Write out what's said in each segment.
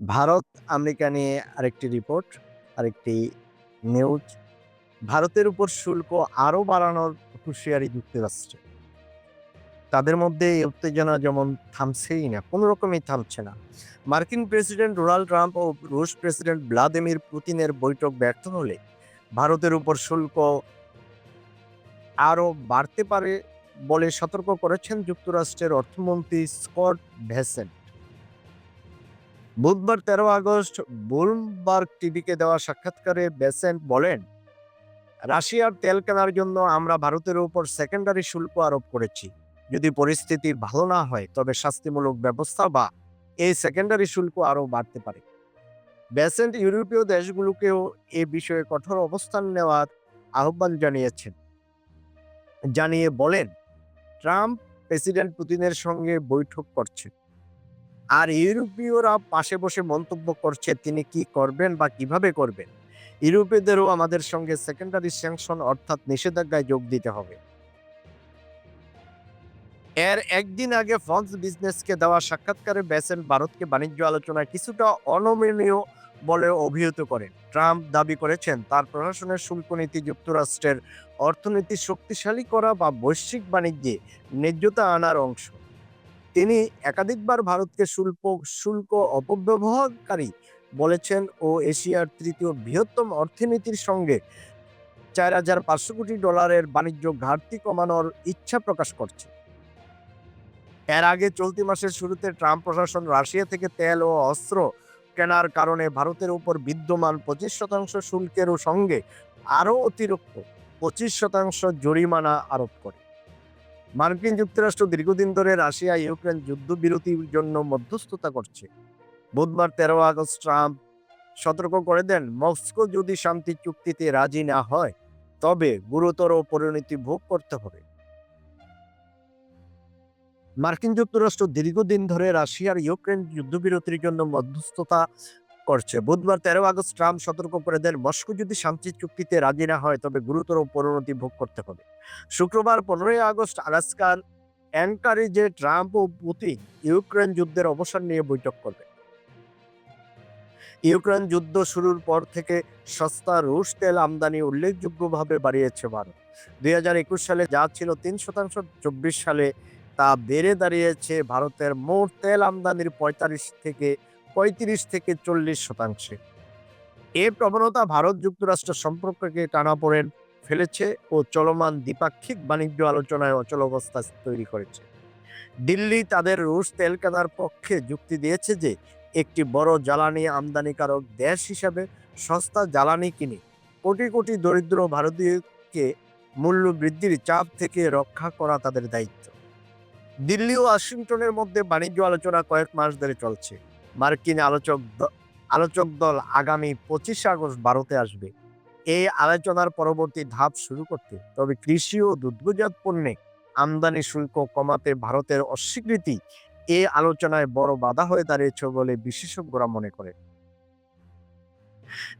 Bharat America নিয়ে আরেকটি report, আরেকটি নিউজ। ভারতের উপর শুল্ক আরও বাড়ানোর হুঁশিয়ারি যুক্তরাষ্ট্রের। তাদের মধ্যে এই উত্তেজনা যেমন থামছেই না, কোনো রকমেই থামছে না। মার্কিন প্রেসিডেন্ট ডোনাল্ড ট্রাম্প ও রুশ প্রেসিডেন্ট ভ্লাদিমির পুতিনের বৈঠক ব্যর্থ হলে ভারতের উপর শুল্ক আরও বাড়তে পারে বলে সতর্ক করেছেন যুক্তরাষ্ট্রের অর্থমন্ত্রী স্কট ভেসেন্ট। বুধবার তেরো আগস্ট বুলমবার্গ টিভিকে দেওয়া সাক্ষাৎকারে বেসেন্ট বলেন, রাশিয়ার তেল কেনার জন্য আমরা ভারতের উপর সেকেন্ডারি শুল্ক আরোপ করেছি। যদি পরিস্থিতি ভালো না হয়, তবে শাস্তিমূলক ব্যবস্থা বা এই সেকেন্ডারি শুল্ক আরও বাড়তে পারে। বেসেন্ট ইউরোপীয় দেশগুলোকেও এ বিষয়ে কঠোর অবস্থান নেওয়ার আহ্বান জানিয়েছেন। জানিয়ে বলেন, ট্রাম্প প্রেসিডেন্ট পুতিনের সঙ্গে বৈঠক করছেন। আর ইউরোপীয়রা পাশে বসে মন্তব্য করছে, তিনি কি করবেন বা কীভাবে করবেন? ইউরোপীয়দেরও আমাদের সঙ্গে সেকেন্ডারি স্যাংশন অর্থাৎ নিষেধাজ্ঞায় যোগ দিতে হবে। এর একদিন আগে ফ্রান্স বিজনেসকে দেওয়া সাক্ষাৎকারে বেসেন ভারতকে বাণিজ্য আলোচনায় কিছুটা অনমনীয় বলে অভিহিত করেন। ট্রাম্প দাবি করেছেন, তার প্রশাসনের শুল্ক নীতি যুক্তরাষ্ট্রের অর্থনীতি শক্তিশালী করা বা বৈশ্বিক বাণিজ্যে ন্যায্যতা আনার অংশ। তিনি একাধিকবার ভারতকে শুল্ক শুল্ক অপব্যবহারকারী বলেছেন ও এশিয়ার তৃতীয় বৃহত্তম অর্থনীতির সঙ্গে চার হাজার পাঁচশো কোটি ডলারের বাণিজ্য ঘাটতি কমানোর ইচ্ছা প্রকাশ করছে। এর আগে চলতি মাসের শুরুতে ট্রাম্প প্রশাসন রাশিয়া থেকে তেল ও অস্ত্র কেনার কারণে ভারতের উপর বিদ্যমান পঁচিশ শতাংশ শুল্কেরও সঙ্গে আরও অতিরিক্ত পঁচিশ শতাংশ জরিমানা আরোপ করে। মার্কিন যুক্তরাষ্ট্র দীর্ঘদিন ধরে রাশিয়া ইউক্রেন যুদ্ধবিরতির জন্য মধ্যস্থতা করছে। বুধবার তেরো আগস্ট ট্রাম্প সতর্ক করে দেন, মস্কো যদি শান্তি চুক্তিতে রাজি না হয়, তবে গুরুতর পরিণতি ভোগ করতে হবে। মার্কিন যুক্তরাষ্ট্র দীর্ঘদিন ধরে রাশিয়ার ইউক্রেন যুদ্ধবিরতির জন্য মধ্যস্থতা করছে। বুধবার তেরো আগস্ট ট্রাম্প সতর্ক করে দেন, মস্কো যদি শান্তি চুক্তিতে রাজি না হয়, তবে গুরুতর পরিণতি ভোগ করতে হবে। শুক্রবার পনেরোই আগস্ট আলাস্কার অ্যাঙ্কারিজে ট্রাম্প ও পুতিন ইউক্রেন যুদ্ধের অবসান নিয়ে বৈঠক করবে। ইউক্রেন যুদ্ধ শুরুর পর থেকে সস্তা রুশ তেল আমদানি উল্লেখযোগ্যভাবে বাড়িয়েছে ভারত। দুই হাজার একুশ সালে যা ছিল তিন শতাংশ, চব্বিশ সালে তা বেড়ে দাঁড়িয়েছে ভারতের মোট তেল আমদানির পঁয়তাল্লিশ থেকে পঁয়ত্রিশ থেকে চল্লিশ শতাংশে। এ প্রবণতা ভারত যুক্তরাষ্ট্র সম্পর্ককে টানাপোড়েন ফেলেছে ও চলমান দ্বিপাক্ষিক বাণিজ্য আলোচনায় অচল অবস্থা তৈরি করেছে। দিল্লি তাদের রুশ তেল কেনার পক্ষে যুক্তি দিয়েছে যে, একটি বড় জ্বালানি আমদানিকারক দেশ হিসাবে সস্তা জ্বালানি কিনে কোটি কোটি দরিদ্র ভারতীয়কে মূল্য বৃদ্ধির চাপ থেকে রক্ষা করা তাদের দায়িত্ব। দিল্লি ও ওয়াশিংটনের মধ্যে বাণিজ্য আলোচনা কয়েক মাস ধরে চলছে। মার্কিন আলোচক আলোচক দল আগামী পঁচিশে আগস্ট ভারতে আসবে। এই আলোচনার পরবর্তী ধাপ শুরু করতে। তবে কৃষি ও দুগ্ধজাত পণ্যে আমদানি শুল্ক কমাতে ভারতের অস্বীকৃতি এ আলোচনায় বড় বাধা হয়ে দাঁড়িয়েছে বলে বিশেষজ্ঞরা মনে করে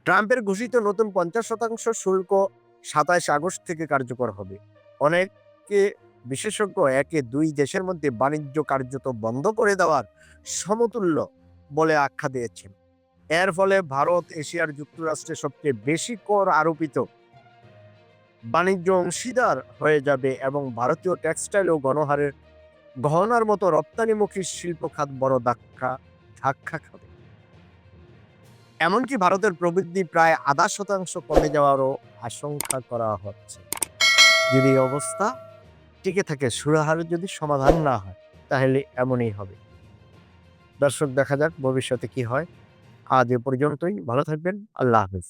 ট্রাম্পের ঘোষিত নতুন পঞ্চাশ শতাংশ শুল্ক সাতাইশ আগস্ট থেকে কার্যকর হবে। অনেকে বিশেষজ্ঞ একে দুই দেশের মধ্যে বাণিজ্য কার্যত বন্ধ করে দেওয়ার সমতুল্য বলে আখ্যা দিয়েছেন। এর ফলে ভারত এশিয়ার যুক্তরাষ্ট্রে সবচেয়ে বেশি কর আরোপিত বাণিজ্য অংশীদার হয়ে যাবে এবং ভারতীয় টেক্সটাইল ও গণহারের গহনার মতো রপ্তানিমুখী শিল্প খাত বড় ধাক্কা ধাক্কা খাবে। এমনকি ভারতের প্রবৃদ্ধি প্রায় আধা শতাংশ কমে যাওয়ারও আশঙ্কা করা হচ্ছে। যদি অবস্থা টিকে থাকে সুরাহারের যদি সমাধান না হয়, তাহলে এমনই হবে। দর্শক দেখা যাক ভবিষ্যতে কি হয়। আজ এ পর্যন্তই ভালো থাকবেন আল্লাহ হাফিজ।